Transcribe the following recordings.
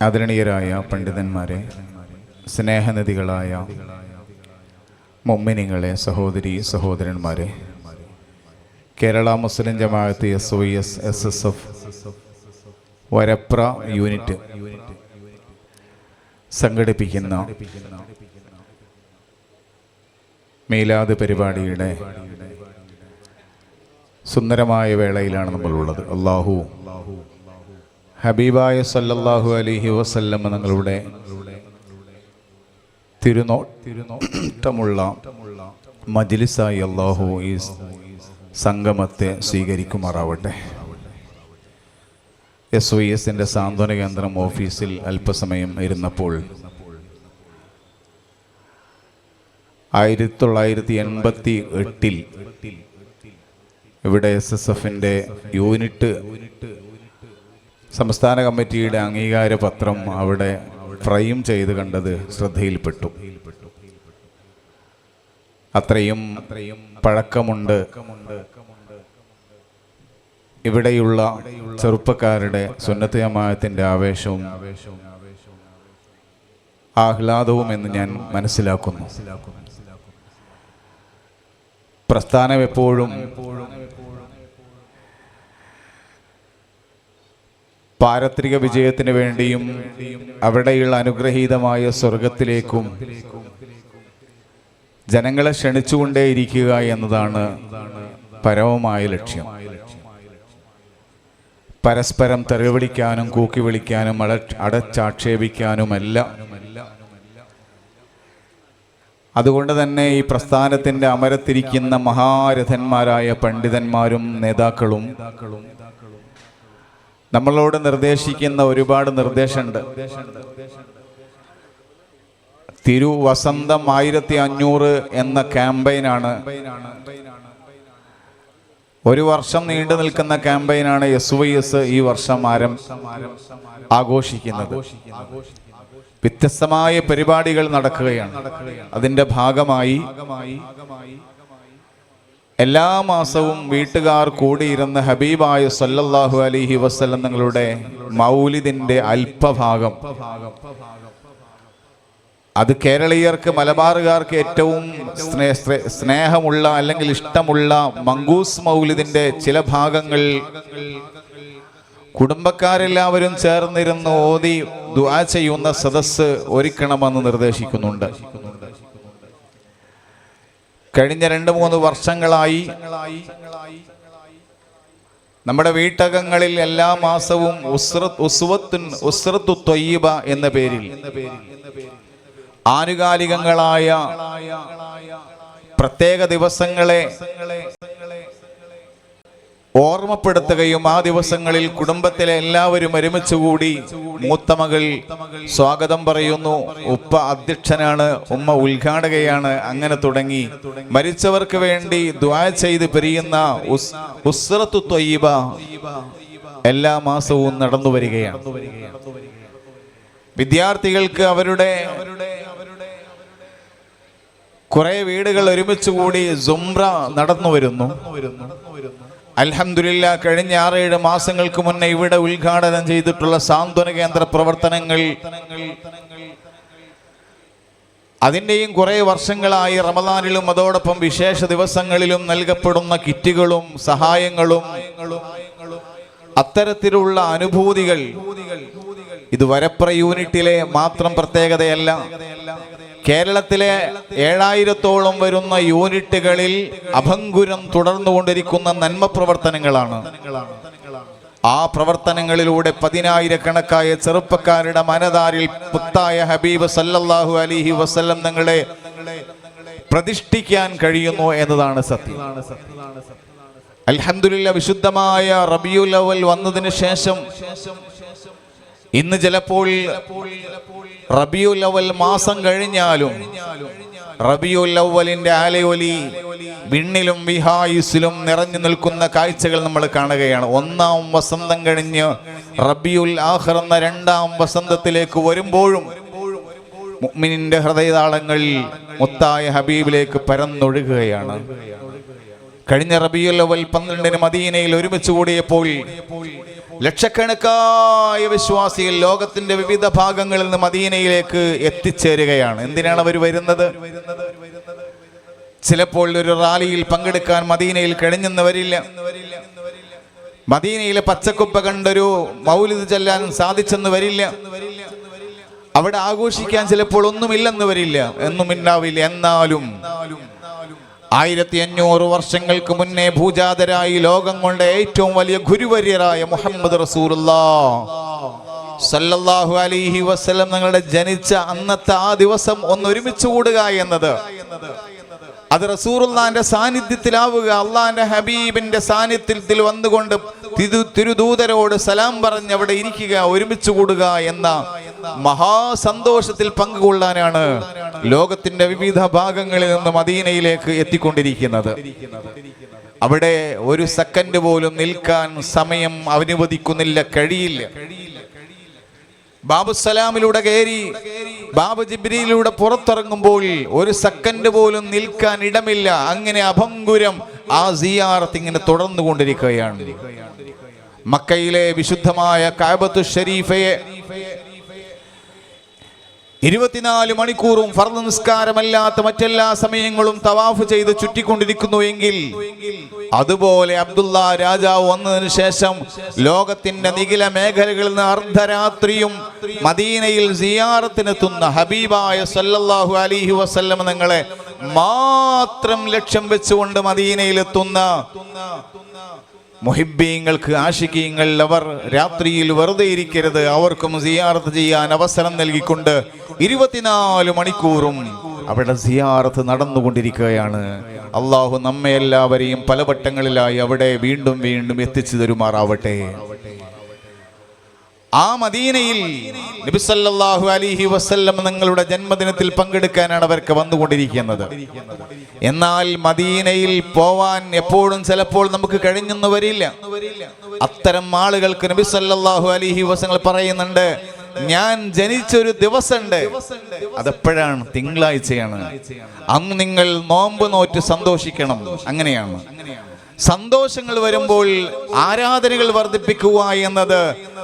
ആദരണീയരായ പണ്ഡിതന്മാരെ സ്നേഹനദികളായ മൊമ്മിനിങ്ങളെ സഹോദരി സഹോദരന്മാരെ Kerala Muslim Jamaath S O S S S F വരപ്ര unit സംഘടിപ്പിക്കുന്ന മീലാദ് പരിപാടിയുടെ സുന്ദരമായ വേളയിലാണ് നമ്മളുള്ളത്. അള്ളാഹു ഹബീബായ സല്ലല്ലാഹു അലൈഹി വസല്ലം നിങ്ങളുടെ തിരുനോ തിരുനോട്ടമുള്ള മജിലിസായി അള്ളാഹു ഈ സംഗമത്തെ സ്വീകരിക്കുമാറാവട്ടെ. എസ് ഒ എസിന്റെ സാന്ത്വന കേന്ദ്രം ഓഫീസിൽ അല്പസമയം ഇരുന്നപ്പോൾ ആയിരത്തി തൊള്ളായിരത്തി എൺപത്തി എട്ടിൽ ഇവിടെ എസ് എസ് എഫിന്റെ യൂണിറ്റ് സംസ്ഥാന കമ്മിറ്റിയുടെ അംഗീകാര പത്രം അവിടെ ഫ്രെയിം ചെയ്ത് കണ്ടത് ശ്രദ്ധയിൽപ്പെട്ടു. അത്രയും പഴക്കമുണ്ട്. ഇവിടെയുള്ള ചെറുപ്പക്കാരുടെ സുന്നത്ത് ജമാഅത്തിന്റെ ആവേശവും ആഹ്ലാദവും എന്ന് ഞാൻ മനസ്സിലാക്കുന്നു. പ്രസ്ഥാനം എപ്പോഴും പാരത്രിക വിജയത്തിന് വേണ്ടിയും അവിടെയുള്ള അനുഗ്രഹീതമായ സ്വർഗത്തിലേക്കും ജനങ്ങളെ ക്ഷണിച്ചുകൊണ്ടേയിരിക്കുക എന്നതാണ് പരമമായ ലക്ഷ്യം. പരസ്പരം തെറിവിളിക്കാനും കൂക്കി വിളിക്കാനും അട അടച്ചാക്ഷേപിക്കാനുമല്ല അതുകൊണ്ട് തന്നെ ഈ പ്രസ്ഥാനത്തിന്റെ അമരത്തിരിക്കുന്ന മഹാരഥന്മാരായ പണ്ഡിതന്മാരും നേതാക്കളും നമ്മളോട് നിർദ്ദേശിക്കുന്ന ഒരുപാട് നിർദ്ദേശമുണ്ട്. തിരു വസന്തം ആയിരത്തി അഞ്ഞൂറ് എന്ന ക്യാമ്പയിനാണ്. ഒരു വർഷം നീണ്ടു നിൽക്കുന്ന ക്യാമ്പയിനാണ് എസ് വൈ എസ് ഈ വർഷം ആരം ആഘോഷിക്കുന്നത്. വ്യത്യസ്തമായ പരിപാടികൾ നടക്കുകയാണ്. അതിന്റെ ഭാഗമായി എല്ലാ മാസവും വീട്ടുകാർ കൂടിയിരുന്ന് ഹബീബായ സല്ലല്ലാഹു അലൈഹി വസ്ലം നിങ്ങളുടെ മൗലിദിന്റെ അല്പഭാഗം. അത് കേരളീയർക്ക് മലബാറുകാർക്ക് ഏറ്റവും സ്നേ- സ്നേ- സ്നേഹമുള്ള അല്ലെങ്കിൽ ഇഷ്ടമുള്ള മങ്കൂസ് മൗലിദിന്റെ ചില ഭാഗങ്ങൾ കുടുംബക്കാരെല്ലാവരും ചേർന്നിരുന്ന് ഓതി ദുആ ചെയ്യുന്ന സദസ്സ് ഒരുക്കണമെന്ന് നിർദ്ദേശിക്കുന്നുണ്ട്. കഴിഞ്ഞ രണ്ട് മൂന്ന് വർഷങ്ങളായി നമ്മുടെ വീട്ടകങ്ങളിൽ എല്ലാ മാസവും ഉസ്രത്ത് ത്വയ്യിബ എന്ന പേരിൽ ആനുകാലികങ്ങളായ പ്രത്യേക ദിവസങ്ങളെ ഓർമ്മപ്പെടുത്തുകയും ആ ദിവസങ്ങളിൽ കുടുംബത്തിലെ എല്ലാവരും ഒരുമിച്ച് കൂടി മൂത്ത മകൾ സ്വാഗതം പറയുന്നു. ഉപ്പ അധ്യക്ഷനാണ്. ഉമ്മ ഉദ്ഘാടകയാണ്. അങ്ങനെ തുടങ്ങി. മരിച്ചവർക്ക് വേണ്ടി ദ്വാ ചെയ്ത് പിരിയുന്ന ഉസ്- ഉസ്രത്തു എല്ലാ മാസവും നടന്നു വരികയാണ്. വിദ്യാർത്ഥികൾക്ക് അവരുടെ കുറെ വീടുകൾ ഒരുമിച്ച് കൂടി സുംറ നടന്നു വരുന്നു. അൽഹംദുലില്ല കഴിഞ്ഞ ആറേഴ് മാസങ്ങൾക്ക് മുന്നേ ഇവിടെ ഉദ്ഘാടനം ചെയ്തിട്ടുള്ള സാന്ത്വന കേന്ദ്ര പ്രവർത്തനങ്ങൾ അതിന്റെയും കുറേ വർഷങ്ങളായി റമദാനിലും അതോടൊപ്പം വിശേഷ ദിവസങ്ങളിലും നൽകപ്പെടുന്ന കിറ്റുകളും സഹായങ്ങളും അത്തരത്തിലുള്ള അനുഭൂതികൾ ഇത് വരപ്ര യൂണിറ്റിലെ മാത്രം പ്രത്യേകതയല്ല. കേരളത്തിലെ ഏഴായിരത്തോളം വരുന്ന യൂണിറ്റുകളിൽ അഭങ്കുരം തുടർന്നുകൊണ്ടിരിക്കുന്ന നന്മ പ്രവർത്തനങ്ങളാണ്. ആ പ്രവർത്തനങ്ങളിലൂടെ പതിനായിരക്കണക്കായ ചെറുപ്പക്കാരുടെ മനതാരിൽ പുത്തായ ഹബീബ് സല്ലല്ലാഹു അലിഹി വസല്ലം നിങ്ങളെ പ്രതിഷ്ഠിക്കാൻ കഴിയുന്നു എന്നതാണ് സത്യം. അൽഹംദുലില്ല വിശുദ്ധമായ റബിയുൽ അവൽ വന്നതിന് ശേഷം ഇന്ന് ചിലപ്പോൾ റബിയുൽ അവൽ മാസം കഴിഞ്ഞാലും റബിയുൽ അവലിന്റെ ആലയൊലി വിണ്ണിലും വിഹായുസിലും നിറഞ്ഞു നിൽക്കുന്ന കാഴ്ചകൾ നമ്മൾ കാണുകയാണ്. ഒന്നാം വസന്തം കഴിഞ്ഞ് റബിയുൽ ആഹർ എന്ന രണ്ടാം വസന്തത്തിലേക്ക് വരുമ്പോഴും മുഅ്മിനിന്റെ ഹൃദയതാളങ്ങൾ മുത്തായ ഹബീബിലേക്ക് പരന്നൊഴുകുകയാണ്. കഴിഞ്ഞ റബിയുൽ അവൽ പന്ത്രണ്ടിന് മദീനയിൽ ഒരുമിച്ച് കൂടിയപ്പോൾ ലക്ഷക്കണക്കായ വിശ്വാസികൾ ലോകത്തിന്റെ വിവിധ ഭാഗങ്ങളിൽ നിന്ന് മദീനയിലേക്ക് എത്തിച്ചേരുകയാണ്. എന്തിനാണ് അവർ വരുന്നത്? ചിലപ്പോൾ ഒരു റാലിയിൽ പങ്കെടുക്കാൻ മദീനയിൽ കഴിഞ്ഞെന്ന് വരില്ല മദീനയിലെ പച്ചക്കുപ്പ കണ്ടൊരു മൗലിദ് ചെല്ലാൻ സാധിച്ചെന്ന് വരില്ല അവിടെ ആഘോഷിക്കാൻ ചിലപ്പോൾ ഒന്നുമില്ലെന്ന് വരില്ല. എന്നും ഉണ്ടാവില്ല എന്നാലും ആയിരത്തി അഞ്ഞൂറ് വർഷങ്ങൾക്ക് മുന്നേ ഭൂജാതരായി ലോകം കൊണ്ട് ഏറ്റവും വലിയ ഗുരുവര്യരായ മുഹമ്മദ് റസൂലുള്ളാ സല്ലല്ലാഹു അലൈഹി വസല്ലം നിങ്ങളുടെ ജനിച്ച അന്നത്തെ ആ ദിവസം ഒന്ന് ഒരുമിച്ച് കൂടുക എന്നത്. അത് റസൂറുല്ലാന്റെ സാന്നിധ്യത്തിലാവുക അള്ളാന്റെ ഹബീബിന്റെ സാന്നിധ്യത്തിൽ വന്നുകൊണ്ട് തിരു തിരുദൂതരോട് സലാം പറഞ്ഞ് അവിടെ ഇരിക്കുക ഒരുമിച്ച് കൂടുക എന്ന മഹാസന്തോഷത്തിൽ പങ്കുകൊള്ളാനാണ്. ലോകത്തിന്റെ വിവിധ ഭാഗങ്ങളിൽ നിന്ന് മദീനയിലേക്ക് എത്തിക്കൊണ്ടിരിക്കുന്നത്. അവിടെ ഒരു സെക്കൻഡ് പോലും നിൽക്കാൻ സമയം അനുവദിക്കുന്നില്ല കഴിയില്ല. ബാബു സലാമിലൂടെ കയറി ബാബു ജിബ്രിയിലൂടെ പുറത്തിറങ്ങുമ്പോൾ ഒരു സെക്കൻഡ് പോലും നിൽക്കാൻ ഇടമില്ല. അങ്ങനെ അഭംഗുരം ആ സിയാറത്ത് ഇങ്ങനെ തുടർന്നുകൊണ്ടിരിക്കുകയാണ്. മക്കയിലെ വിശുദ്ധമായ കാബത്തു ഷരീഫയെ ഇരുപത്തിനാല് മണിക്കൂറും ഫർദ് നിസ്കാരമല്ലാത്ത മറ്റെല്ലാ സമയങ്ങളും തവാഫ് ചെയ്ത് ചുറ്റിക്കൊണ്ടിരിക്കുന്നു എങ്കിൽ അതുപോലെ അബ്ദുള്ള രാജാവ് വന്നതിന് ശേഷം ലോകത്തിന്റെ നികില മേഖലകളിൽ നിന്ന് അർദ്ധരാത്രിയും മദീനയിൽ സിയാറത്തിനെത്തുന്ന ഹബീബായ സല്ലല്ലാഹു അലിഹി വസല്ലം നിങ്ങളെ മാത്രം ലക്ഷ്യം വെച്ചുകൊണ്ട് മദീനയിലെത്തുന്ന മുഹിബീങ്ങൾക്ക് ആശിക്കീങ്ങൾ അവർ രാത്രിയിൽ വെറുതെ ഇരിക്കരുത്. അവർക്കും സിയാർത്ത് ചെയ്യാൻ അവസരം നൽകിക്കൊണ്ട് ഇരുപത്തിനാല് മണിക്കൂറും അവിടെ സിയാർത്ത് നടന്നുകൊണ്ടിരിക്കുകയാണ്. അള്ളാഹു നമ്മെ എല്ലാവരെയും പല വട്ടങ്ങളിലായി അവിടെ വീണ്ടും വീണ്ടും എത്തിച്ചു തരുമാറാവട്ടെ. ആ മദീനയിൽ നബിസല്ലാഹു അലിഹി വസ്ല്ലം നിങ്ങളുടെ ജന്മദിനത്തിൽ പങ്കെടുക്കാനാണ് അവർക്ക് വന്നുകൊണ്ടിരിക്കുന്നത്. എന്നാൽ മദീനയിൽ പോവാൻ എപ്പോഴും ചിലപ്പോൾ നമുക്ക് കഴിഞ്ഞെന്ന് വരില്ല. അത്തരം ആളുകൾക്ക് നബിസല്ലാഹു അലിഹി വസങ്ങൾ പറയുന്നുണ്ട് ഞാൻ ജനിച്ചൊരു ദിവസമുണ്ട്. അതെപ്പോഴാണ്? തിങ്കളാഴ്ചയാണ്. അന്ന് നിങ്ങൾ നോമ്പ് നോറ്റ് സന്തോഷിക്കണം. അങ്ങനെയാണ്. സന്തോഷങ്ങൾ വരുമ്പോൾ ആരാധനകൾ വർദ്ധിപ്പിക്കുക എന്നത്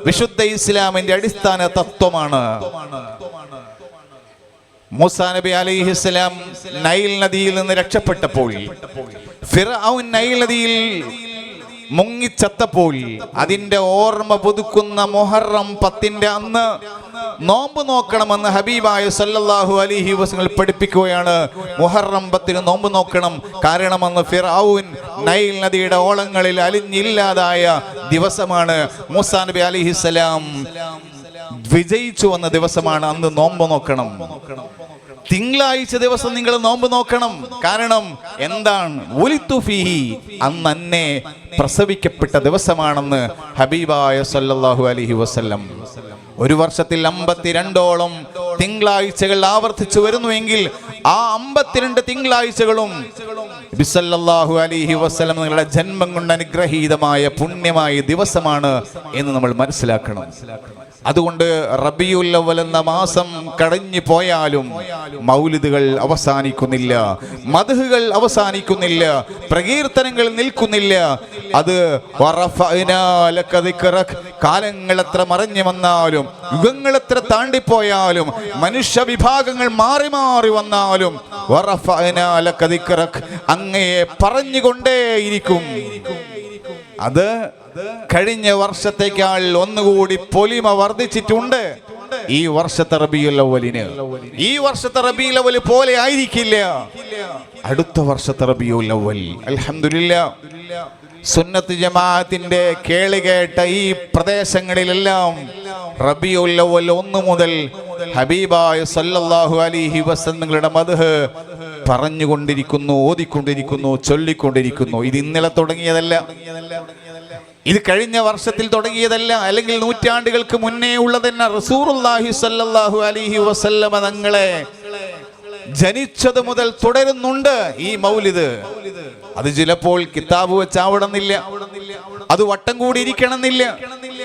വിശുദ്ധ ഇസ്ലാമിന്റെ അടിസ്ഥാന തത്വമാണ്. മൂസാ നബി അലിഹിസ്ലാം നൈൽ നദിയിൽ നിന്ന് രക്ഷപ്പെട്ടപ്പോൾ ഫിർഔൻ നൈൽ നദിയിൽ മുങ്ങിച്ചത്തപ്പോൾ അതിന്റെ ഓർമ്മ പുതുക്കുന്ന മൊഹറം പത്തിന്റെ അന്ന് നോമ്പ് നോക്കണമെന്ന് ഹബീബായ സല്ലല്ലാഹു അലിഹി വസങ്ങൾ പഠിപ്പിക്കുകയാണ്. മുഹറം പത്തിന് നോമ്പ് നോക്കണം. കാരണമെന്ന് ഫിറാവുൻ നൈൽ നദിയുടെ ഓളങ്ങളിൽ അലിഞ്ഞില്ലാതായ ദിവസമാണ്. മൂസാ നബി അലിഹിസ്സലാം വിജയിച്ചു വന്ന ദിവസമാണ് അന്ന് നോമ്പ് നോക്കണം. തിങ്കളാഴ്ച ദിവസം നിങ്ങൾ നോമ്പ് നോക്കണം. കാരണം എന്താണ്? അന്ന് എന്നെ പ്രസവിക്കപ്പെട്ട ദിവസമാണെന്ന് ഹബീബായ സല്ലാഹു അലഹി വസല്ലം ഒരു വർഷത്തിൽ അമ്പത്തിരണ്ടോളം തിങ്കളാഴ്ചകൾ ആവർത്തിച്ചു വരുന്നുവെങ്കിൽ ആ അമ്പത്തിരണ്ട് തിങ്കളാഴ്ചകളും ബിസല്ലാഹു അലിഹി വസ്ലം നിങ്ങളുടെ ജന്മം കൊണ്ട് അനുഗ്രഹീതമായ പുണ്യമായ ദിവസമാണ് എന്ന് നമ്മൾ മനസ്സിലാക്കണം. അതുകൊണ്ട് റബിയുല്ലവൽ എന്ന മാസം കടഞ്ഞു പോയാലും മൗലിദുകൾ അവസാനിക്കുന്നില്ല മധുകൾ അവസാനിക്കുന്നില്ല പ്രകീർത്തനങ്ങൾ നിൽക്കുന്നില്ല. അത് കാലങ്ങൾ എത്ര മറഞ്ഞു വന്നാലും യുഗങ്ങൾ എത്ര താണ്ടിപ്പോയാലും മനുഷ്യ വിഭാഗങ്ങൾ മാറി മാറി വന്നാലും. അങ്ങയെ പറഞ്ഞുകൊണ്ടേയിരിക്കും. അത് കഴിഞ്ഞ വർഷത്തേക്കാൾ ഒന്നുകൂടി പൊലിമ വർദ്ധിച്ചിട്ടുണ്ട്. ഈ വർഷത്തെ റബിയുള്ളവലിന് ഈ വർഷത്തെ റബിയുള്ളവൽ പോലെ ആയിരിക്കില്ല. അടുത്ത വർഷത്തെ റബിയുള്ളവൽ അൽഹംദുലില്ലാ സുന്നത്ത് ജമാഅത്തിന്റെ കേളികേട്ട ഈ പ്രദേശങ്ങളിലെല്ലാം റബിയുൽ അവൽ ഒന്ന് മുതൽ ഹബീബായ സല്ലല്ലാഹു അലൈഹി വസല്ലങ്ങളുടെ മദ്ഹ് പറഞ്ഞുകൊണ്ടിരിക്കുന്നു ഓതിക്കൊണ്ടിരിക്കുന്നു ചൊല്ലിക്കൊണ്ടിരിക്കുന്നു. ഇത് ഇന്നലെ തുടങ്ങിയതല്ല. ഇത് കഴിഞ്ഞ വർഷത്തിൽ തുടങ്ങിയതല്ല. അല്ലെങ്കിൽ നൂറ്റാണ്ടുകൾക്ക് മുന്നേ ഉള്ളതന്നെ റസൂറുല്ലാഹി സല്ലല്ലാഹു അലൈഹി വസല്ലമ തങ്ങളെ ജനിച്ചത് മുതൽ തുടരുന്നുണ്ട് ഈ മൗലിത് അത് ചിലപ്പോൾ കിതാബ് വെച്ചാവണമെന്നില്ല അത് വട്ടം കൂടി ഇരിക്കണമെന്നില്ല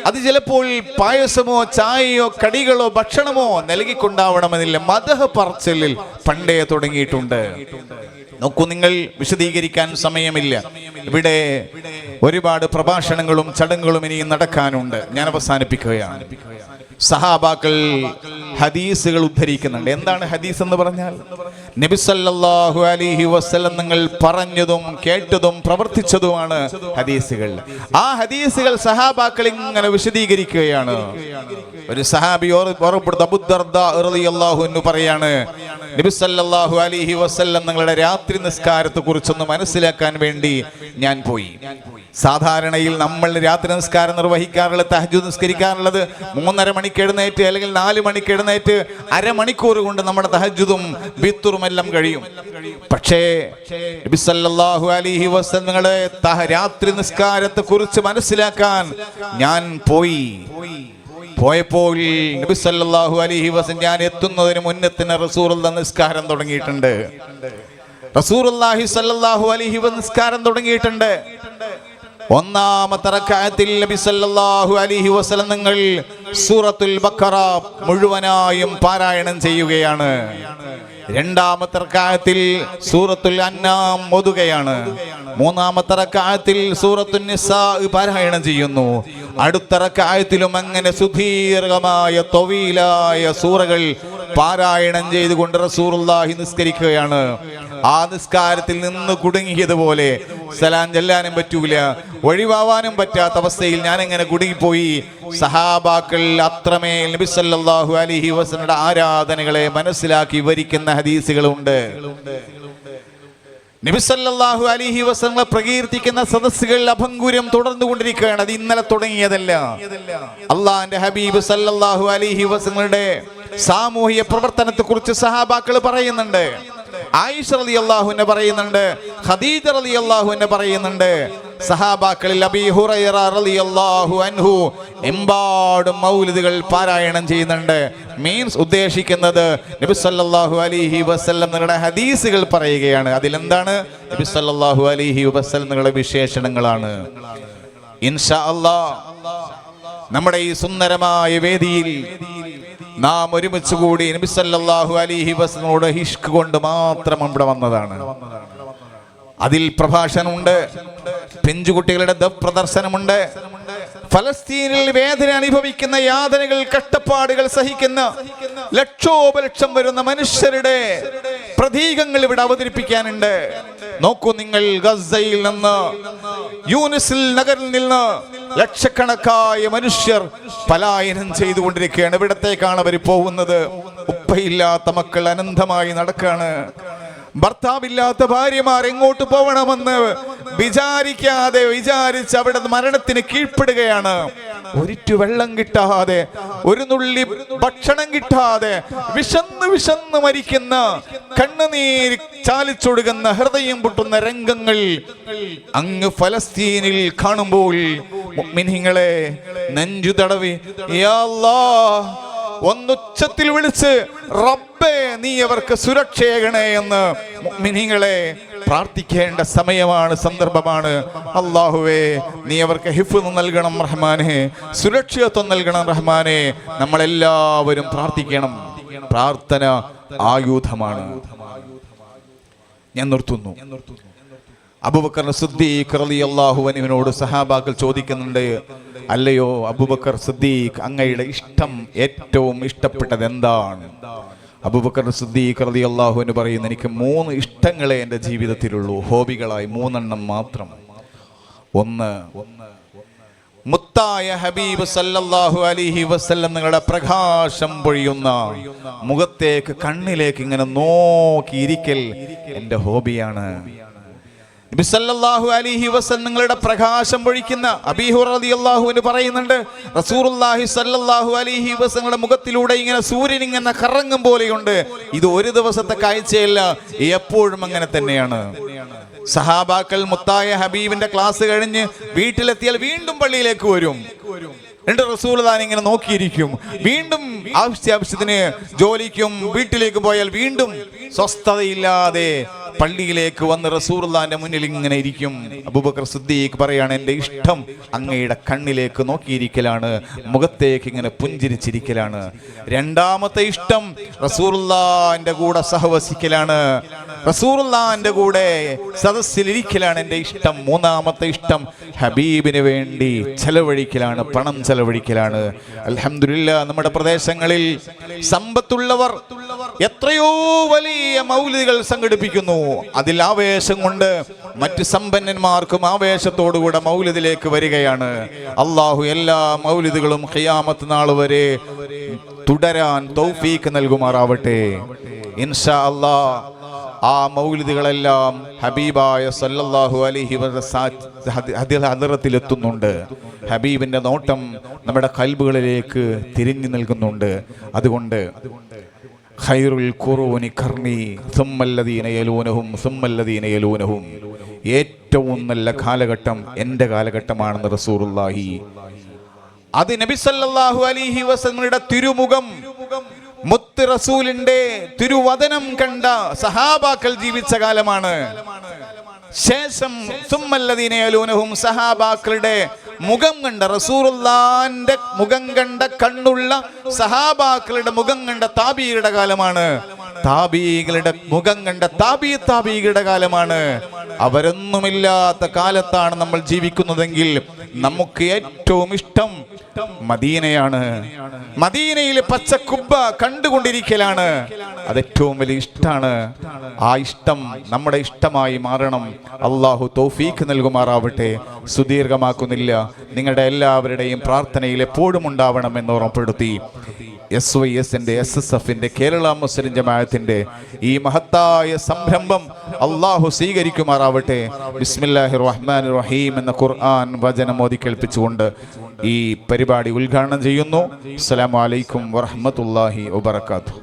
അത് ചിലപ്പോൾ പായസമോ ചായയോ കടികളോ ഭക്ഷണമോ നൽകിക്കൊണ്ടാവണമെന്നില്ല. മതഹ പറച്ചലിൽ പണ്ടേ തുടങ്ങിയിട്ടുണ്ട്. നോക്കൂ നിങ്ങൾ വിശദീകരിക്കാൻ സമയമില്ല. ഇവിടെ ഒരുപാട് പ്രഭാഷണങ്ങളും ചടങ്ങുകളും ഇനിയും നടക്കാനുണ്ട്. ഞാൻ അവസാനിപ്പിക്കുകയാണ്. സഹാബാക്കൾ ഹദീസുകൾ ഉദ്ധരിക്കുന്നുണ്ട്. എന്താണ് ഹദീസ് എന്ന് പറഞ്ഞാൽ? നബിസല്ലാഹു അലിഹി വസ്ലം നിങ്ങൾ പറഞ്ഞതും കേട്ടതും പ്രവർത്തിച്ചതുമാണ് ഹദീസുകൾ. ആ ഹദീസുകൾ സഹാബാക്കൾ ഇങ്ങനെ വിശദീകരിക്കുകയാണ്. ഒരു സഹാബി ഓർപ്പെടുത്ത പറയാണ് നബി സല്ലല്ലാഹു അലൈഹി വസല്ലം നിങ്ങളുടെ രാത്രി നിസ്കാരത്തെ കുറിച്ചൊന്ന് മനസ്സിലാക്കാൻ വേണ്ടി ഞാൻ പോയി. സാധാരണയിൽ നമ്മൾ രാത്രി നിസ്കാരം നിർവഹിക്കാറുള്ളത് തഹജു നിസ്കരിക്കാറുള്ളത് മൂന്നര മണിക്ക് എഴുന്നേറ്റ് അല്ലെങ്കിൽ നാല് മണിക്ക് എഴുന്നേറ്റ് അരമണിക്കൂർ കൊണ്ട് നമ്മുടെ തഹജുദും ബിത്തുറും എല്ലാം കഴിയും. പക്ഷേ നബി അലിഹി വസല്ലം നിങ്ങളുടെ രാത്രി നിസ്കാരത്തെ കുറിച്ച് മനസ്സിലാക്കാൻ ഞാൻ പോയി. പോയപ്പോൾ നബി സല്ലല്ലാഹു അലൈഹി വസല്ലം ഞാൻ എത്തുന്നതിന് മുന്നേ തന്നെ റസൂലുള്ള നിസ്കാരം തുടങ്ങിയിട്ടുണ്ട്. റസൂലുള്ളാഹി സല്ലല്ലാഹു അലൈഹി വ നിസ്കാരം തുടങ്ങിയിട്ടുണ്ട്. ഒന്നാമത്തെ റക്അത്തിൽ നബി സല്ലല്ലാഹു അലൈഹി വസല്ലം നിങ്ങൾ സൂറത്തുൽ ബക്കറ മുഴുവനായും പാരായണം ചെയ്യുകയാണ്. രണ്ടാമത്തെ റക്അത്തിൽ സൂറത്തുൽ അന്നാം ഓതുകയാണ്. മൂന്നാമത്തെ റക്അത്തിൽ സൂറത്തുൻ നിസാ പാരായണം ചെയ്യുന്നു. അടുത്ത റക്അത്തിലും അങ്ങനെ സുദീർഘമായ തൊവീലായ സൂറകൾ പാരായണം ചെയ്തുകൊണ്ട് റസൂറുല്ലാഹി നിസ്കരിക്കുകയാണ്. ആ നിസ്കാരത്തിൽ നിന്ന് കുടുങ്ങിയതുപോലെ സലാം ചെല്ലാനും പറ്റൂല ഒഴിവാവാനും പറ്റാത്ത അവസ്ഥയിൽ ഞാൻ എങ്ങനെ കുടുങ്ങിപ്പോയി? സഹാബാക്കൾ അത്രമേൽ നബി സല്ലല്ലാഹു അലൈഹി ആരാധനകളെ മനസ്സിലാക്കി വരിക്കുന്ന ഹദീസുകളുണ്ട്. നബിസല്ലാഹു അലിഹി വസങ്ങളെ പ്രകീർത്തിക്കുന്ന സദസ്സുകളിൽ അഭംഗുരം തുടർന്നുകൊണ്ടിരിക്കുകയാണ്. അത് ഇന്നലെ തുടങ്ങിയതല്ല. അള്ളാന്റെ ഹബീബ് സല്ലാഹു അലിഹി വസങ്ങളുടെ സാമൂഹിക പ്രവർത്തനത്തെ കുറിച്ച് സഹാബാക്കൾ പറയുന്നുണ്ട്. ആയിഷ റലി അള്ളാഹുവിനെ പറയുന്നുണ്ട്. ഖദീജ റലി അള്ളാഹുവിനെ പറയുന്നുണ്ട്. സഹാബാക്കളിൽ അൻഹു എമ്പാടും മൗലിദുകൾ പാരായണം ചെയ്യുന്നുണ്ട്. മീൻസ് ഉദ്ദേശിക്കുന്നത് നബി സല്ലല്ലാഹു അലൈഹി വസല്ലം നിങ്ങളുടെ ഹദീസുകൾ പറയുകയാണ്. അതിലെന്താണ്? നബി സല്ലല്ലാഹു അലൈഹി വസല്ലം നിങ്ങളുടെ വിശേഷണങ്ങളാണ്. ഇൻഷാ നമ്മുടെ ഈ സുന്ദരമായ വേദിയിൽ നാം ഒരുമിച്ച് കൂടി നബി സല്ലല്ലാഹു അലൈഹി വസല്ലമോട് ഹിഷ്ക് കൊണ്ട് മാത്രം ഇവിടെ വന്നതാണ്. അതിൽ പ്രഭാഷണമുണ്ട്. പെഞ്ചുകുട്ടികളുടെ പ്രദർശനമുണ്ട്. ഫലസ്തീനിൽ വേദന അനുഭവിക്കുന്ന യാതനകൾ കഷ്ടപ്പാടുകൾ സഹിക്കുന്ന ലക്ഷോപലക്ഷം വരുന്ന മനുഷ്യരുടെ പ്രതീകങ്ങൾ ഇവിടെ അവതരിപ്പിക്കാനുണ്ട്. നോക്കൂ നിങ്ങൾ ഗസയിൽ നിന്ന് യൂനിസിൽ നഗറിൽ നിന്ന് ലക്ഷക്കണക്കായ മനുഷ്യർ പലായനം ചെയ്തുകൊണ്ടിരിക്കുകയാണ്. ഇവിടത്തേക്കാണ് അവർ പോകുന്നത്. ഉപ്പയില്ലാത്ത മക്കൾ അനന്തമായി നടക്കാണ്. ഭർത്താവില്ലാത്ത ഭാര്യമാർ എങ്ങോട്ട് പോകണമെന്ന് വിചാരിക്കാതെ വിചാരിച്ച് അവിടെ മരണത്തിന് കീഴ്പ്പെടുകയാണ്. ഒരിറ്റു വെള്ളം കിട്ടാതെ ഒരു നുള്ളി ഭക്ഷണം കിട്ടാതെ വിശന്ന് വിശന്ന് മരിക്കുന്ന കണ്ണുനീര് ചാലിച്ചൊടുക്കുന്ന ഹൃദയം പൊട്ടുന്ന രംഗങ്ങൾ അങ്ങ് ഫലസ്തീനിൽ കാണുമ്പോൾ മിനിങ്ങളെ നെഞ്ചു തടവി യാ ഒന്നുച്ചത്തിൽ വിളിച്ച് റബ്ബേ നീ അവർക്ക് സുരക്ഷയേകണേ എന്ന് മിനിങ്ങളെ പ്രാർത്ഥിക്കേണ്ട സമയമാണ് സന്ദർഭമാണ്. അള്ളാഹുവേ നീ അവർക്ക് ഹിഫ് നൽകണം റഹ്മാനെ. സുരക്ഷിതത്വം നൽകണം റഹ്മാനെ. നമ്മളെല്ലാവരും പ്രാർത്ഥിക്കണം. പ്രാർത്ഥന ആയുധമാണ്. ഞാൻ നിർത്തുന്നു. അബുബക്കർ സിദ്ദീഖ് റളിയല്ലാഹു അൻഹുവിനോട് സഹാബാക്കൾ ചോദിക്കുന്നുണ്ട് അല്ലയോ അബുബക്കർ സിദ്ദീഖ് അങ്ങയുടെ ഇഷ്ടം ഏറ്റവും ഇഷ്ടപ്പെട്ടത് എന്താണ്? അബുബക്കർ സിദ്ദീഖ് റളിയല്ലാഹു അൻഹു പറയുന്നു എനിക്ക് മൂന്ന് ഇഷ്ടങ്ങളെ എന്റെ ജീവിതത്തിലുള്ളൂ ഹോബികളായി മൂന്നെണ്ണം മാത്രം. ഒന്ന് മുത്തായ ഹബീബ് സല്ലല്ലാഹു അലൈഹി വസല്ലം നിങ്ങളുടെ പ്രകാശം പൊഴിയുന്ന മുഖത്തേക്ക് കണ്ണിലേക്ക് ഇങ്ങനെ നോക്കിയിരിക്കൽ എന്റെ ഹോബിയാണ്. നബി അലിഹി വസല്ലം നിങ്ങളുടെ പ്രകാശം പൊഴിക്കുന്ന അബീഹു അലി അള്ളാഹുവിന് പറയുന്നുണ്ട് റസൂലുള്ളാഹി സല്ലല്ലാഹു അലൈഹി വസങ്ങളുടെ മുഖത്തിലൂടെ ഇങ്ങനെ സൂര്യൻ ഇങ്ങനെ കറങ്ങും പോലെയുണ്ട്. ഇത് ഒരു ദിവസത്തെ കാഴ്ചയല്ല എപ്പോഴും അങ്ങനെ തന്നെയാണ്. സഹാബാക്കൾ മുത്തായ ഹബീബിന്റെ ക്ലാസ് കഴിഞ്ഞ് വീട്ടിലെത്തിയാൽ വീണ്ടും പള്ളിയിലേക്ക് വരും. രണ്ട് റസൂൽ താൻ ഇങ്ങനെ നോക്കിയിരിക്കും. വീണ്ടും ആവശ്യാവശ്യത്തിന് ജോലിക്കും വീട്ടിലേക്ക് പോയാൽ വീണ്ടും സ്വസ്ഥതയില്ലാതെ പള്ളിയിലേക്ക് വന്ന് റസൂർലാന്റെ മുന്നിൽ ഇങ്ങനെ ഇരിക്കും. അബൂബക്കർ സിദ്ദീഖ് പറയാണ് എന്റെ ഇഷ്ടം അങ്ങയുടെ കണ്ണിലേക്ക് നോക്കിയിരിക്കലാണ് മുഖത്തേക്ക് ഇങ്ങനെ പുഞ്ചിരിച്ചിരിക്കലാണ്. രണ്ടാമത്തെ ഇഷ്ടം റസൂർലാന്റെ കൂടെ സഹവസിക്കലാണ്. റസൂറുല്ലാന്റെ കൂടെ സദസ്സിലിരിക്കലാണ് എന്റെ ഇഷ്ടം. മൂന്നാമത്തെ ഇഷ്ടം ഹബീബിന് വേണ്ടി ചെലവഴിക്കലാണ് പണം ചെലവഴിക്കലാണ്. അലഹമില്ല നമ്മുടെ പ്രദേശങ്ങളിൽ സമ്പത്തുള്ളവർ എത്രയോ വലിയ മൗലികൾ സംഘടിപ്പിക്കുന്നു. അതിൽ ആവേശം കൊണ്ട് മറ്റ് സമ്പന്നന്മാർക്കും ആവേശത്തോടുകൂടെ മൗലിദിലേക്ക് വരികയാണ്. അള്ളാഹു എല്ലാ മൗലിദുകളും ഖിയാമത്ത് നാൾ വരെ തുടരാൻ തൗഫീക്ക് നൽകുമാറാവട്ടെ. ഇൻഷാ അല്ലാ ആ മൗലിദികളെല്ലാം ഹബീബായ സല്ലല്ലാഹു അലൈഹി ഹദിറത്തിലെത്തുന്നുണ്ട്. ഹബീബിന്റെ നോട്ടം നമ്മുടെ കൽബുകളിലേക്ക് തിരിഞ്ഞു നിൽക്കുന്നുണ്ട് അതുകൊണ്ട് ഖൈറുൽ ഖുറൂനി യലൂനഹും യലൂനഹും. ഏറ്റവും നല്ല കാലഘട്ടം എന്റെ കാലഘട്ടമാണെന്ന് റസൂറുല്ലാഹി അത് നബി സല്ലല്ലാഹു അലൈഹി തിരുമുഖം. മുത്ത് റസൂലിന്റെ തിരുവദനം കണ്ട സഹാബാക്കൾ ജീവിച്ച കാലമാണ്. ശേഷം സുമ്മല്ലദീനയലൂനഹും സഹാബാക്കളുടെ മുഖം കണ്ട റസൂറുല്ലാന്റെ മുഖം കണ്ട കണ്ണുള്ള സഹാബാക്കളുടെ മുഖം കണ്ട താബീരുടെ കാലമാണ്. താബീകളുടെ മുഖം കണ്ട താബീ താബീകളുടെ കാലമാണ്. അവരൊന്നുമില്ലാത്ത കാലത്താണ് നമ്മൾ ജീവിക്കുന്നതെങ്കിൽ നമുക്ക് ഏറ്റവും ഇഷ്ടം മദീനയാണ്. മദീനയിലെ പച്ചക്കുബ്ബ കണ്ടുകൊണ്ടിരിക്കലാണ്. അത് ഏറ്റവും വലിയ ഇഷ്ടമാണ് ആ ഇഷ്ടം നമ്മുടെ ഇഷ്ടമായി മാറണം. അള്ളാഹു തോഫീക്ക് നൽകുമാറാവട്ടെ. സുദീർഘമാക്കുന്നില്ല. നിങ്ങളുടെ എല്ലാവരുടെയും പ്രാർത്ഥനയിൽ എപ്പോഴും ഉണ്ടാവണം എന്ന് ഓർമ്മപ്പെടുത്തി എസ് വൈ എസിന്റെ എസ് എസ് എഫിന്റെ കേരള മുസ്ലിം ജമാഅത്തിന്റെ ഈ മഹത്തായ സംരംഭം അള്ളാഹു സ്വീകരിക്കുമാറാവട്ടെ. ബിസ്മില്ലാഹി റഹ്മാൻ റഹീം എന്ന ഖുർആൻ വചനം മോദി കേൾപ്പിച്ചുകൊണ്ട് ഈ പരിപാടി ഉദ്ഘാടനം ചെയ്യുന്നു. അസ്സലാമു അലൈക്കും വറഹ്മത്തുള്ളാഹി വബറകാതുഹു.